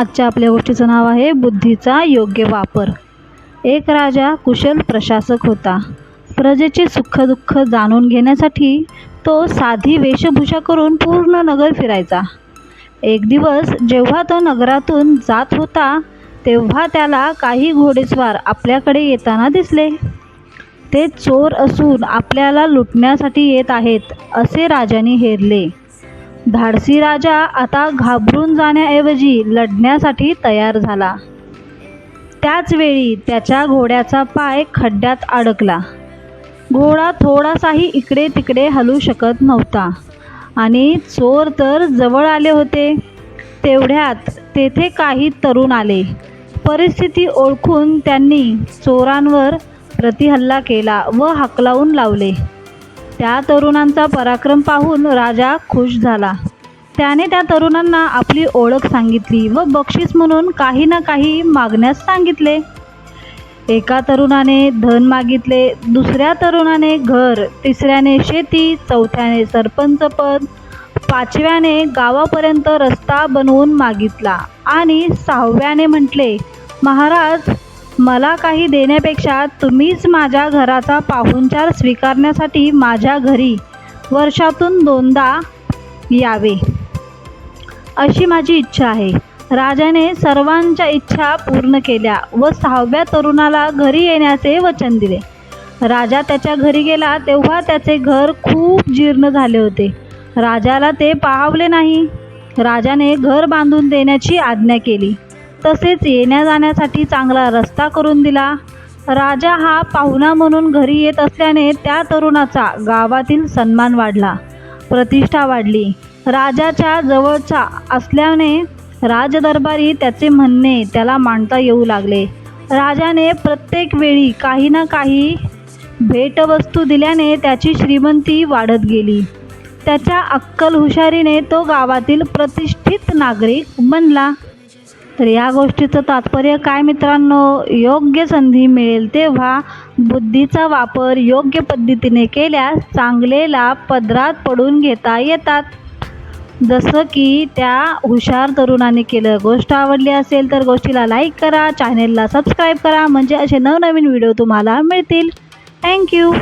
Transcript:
आजच्या आपल्या गोष्टीचं नाव आहे बुद्धीचा योग्य वापर. एक राजा कुशल प्रशासक होता. प्रजेचे सुखदुःख जाणून घेण्यासाठी तो साधी वेशभूषा करून पूर्ण नगर फिरायचा. एक दिवस जेव्हा तो नगरातून जात होता तेव्हा त्याला काही घोडेस्वार आपल्याकडे येताना दिसले. ते चोर असून आपल्याला लुटण्यासाठी येत आहेत असे राजाने हेरले. धाडसी राजा आता घाबरून जाण्याऐवजी लढण्यासाठी तयार झाला. त्याचवेळी त्याच्या घोड्याचा पाय खड्ड्यात अडकला. घोडा थोडासाही इकडे तिकडे हलू शकत नव्हता. आणि चोर तर जवळ आले होते. तेवढ्यात तेथे काही तरुण आले. परिस्थिती ओळखून त्यांनी चोरांवर प्रतिहल्ला केला व हाकलावून लावले. त्या तरुणांचा पराक्रम पाहून राजा खुश झाला. त्याने त्या तरुणांना आपली ओळख सांगितली व बक्षीस म्हणून काही ना काही मागण्यास सांगितले. एका तरुणाने धन मागितले दुसऱ्या तरुणाने घर तिसऱ्याने शेती चौथ्याने सरपंच पद पाचव्याने गावापर्यंत रस्ता बनवून मागितला आणि सहाव्याने म्हटले महाराज मला काही देण्यापेक्षा तुम्हीच माझ्या घराचा पाहुणचार स्वीकारण्यासाठी माझ्या घरी वर्षातून दोनदा यावे अशी माझी इच्छा आहे. राजाने सर्वांच्या इच्छा पूर्ण केल्या व सहाव्या तरुणाला घरी येण्याचे वचन दिले. राजा त्याच्या घरी गेला तेव्हा त्याचे घर खूप जीर्ण झाले होते. राजाला ते पाहावले नाही. राजाने घर बांधून देण्याची आज्ञा केली. तसेच येण्या जाण्यासाठी चांगला रस्ता करून दिला. राजा हा पाहुणा म्हणून घरी येत असल्याने त्या तरुणाचा गावातील सन्मान वाढला. प्रतिष्ठा वाढली. राजाच्या जवळचा असल्याने राजदरबारी त्याचे म्हणणे त्याला मांडता येऊ लागले. राजाने प्रत्येक वेळी काही ना काही भेटवस्तू दिल्याने त्याची श्रीमंती वाढत गेली. त्याच्या अक्कल हुशारीने तो गावातील प्रतिष्ठित नागरिक बनला. तर या गोष्टीचं तात्पर्य काय मित्रांनो? योग्य संधी मिळेल तेव्हा बुद्धीचा वापर योग्य पद्धतीने केल्यास चांगले लाभ पदरात पडून घेता येतात. जसं की त्या हुशार तरुणाने केलं गोष्ट आवडली असेल तर गोष्टीला लाईक करा चॅनेलला सबस्क्राईब करा म्हणजे असे नवनवीन व्हिडिओ तुम्हाला मिळतील. थँक्यू